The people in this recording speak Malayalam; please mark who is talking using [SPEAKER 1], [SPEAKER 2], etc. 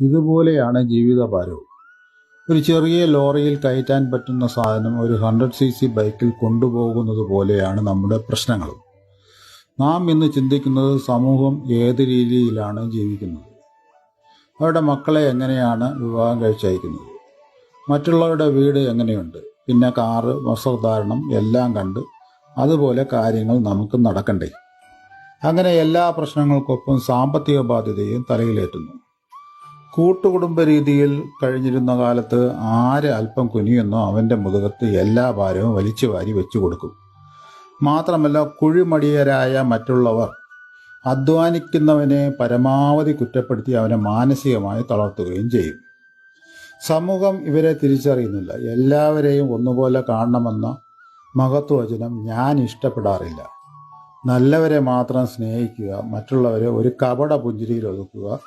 [SPEAKER 1] ഇതുപോലെയാണ് ജീവിതഭാരവും. ഒരു ചെറിയ ലോറിയിൽ കയറ്റാൻ പറ്റുന്ന സാധനം ഒരു ഹൺഡ്രഡ് സി സി ബൈക്കിൽ കൊണ്ടുപോകുന്നത് പോലെയാണ് നമ്മുടെ പ്രശ്നങ്ങളും. നാം ഇന്ന് ചിന്തിക്കുന്നത് സമൂഹം ഏത് രീതിയിലാണ് ജീവിക്കുന്നത്? അവരുടെ മക്കളെ എങ്ങനെയാണ് വിവാഹം കഴിച്ചയക്കുന്നത്? മറ്റുള്ളവരുടെ വീട് എങ്ങനെയുണ്ട്? പിന്നെ കാറ് വസ്ത്രധാരണം എല്ലാം കണ്ട് അതുപോലെ കാര്യങ്ങൾ നമുക്ക് നടക്കണ്ടേ? അങ്ങനെ എല്ലാ പ്രശ്നങ്ങൾക്കൊപ്പം സാമ്പത്തിക ബാധ്യതയും തലയിലേറ്റുന്നു. കൂട്ടുകുടുംബ രീതിയിൽ കഴിഞ്ഞിരുന്ന കാലത്ത് ആര് അല്പം കുനിയെന്നോ അവന്റെ മുതുകത്ത് എല്ലാ ഭാരവും വലിച്ചു വാരി വെച്ചു കൊടുക്കും. മാത്രമല്ല കുഴിമടിയരായ മറ്റുള്ളവർ അധ്വാനിക്കുന്നവനെ പരമാവധി കുറ്റപ്പെടുത്തി അവനെ മാനസികമായി തളർത്തുകയും ചെയ്യും. സമൂഹം ഇവരെ തിരിച്ചറിയുന്നില്ല. എല്ലാവരെയും ഒന്നുപോലെ കാണണമെന്ന മഹത്വചനം ഞാൻ ഇഷ്ടപ്പെടാറില്ല. നല്ലവരെ മാത്രം സ്നേഹിക്കുക മറ്റുള്ളവരെ ഒരു കപട പുഞ്ചിരിയിൽ ഒതുക്കുക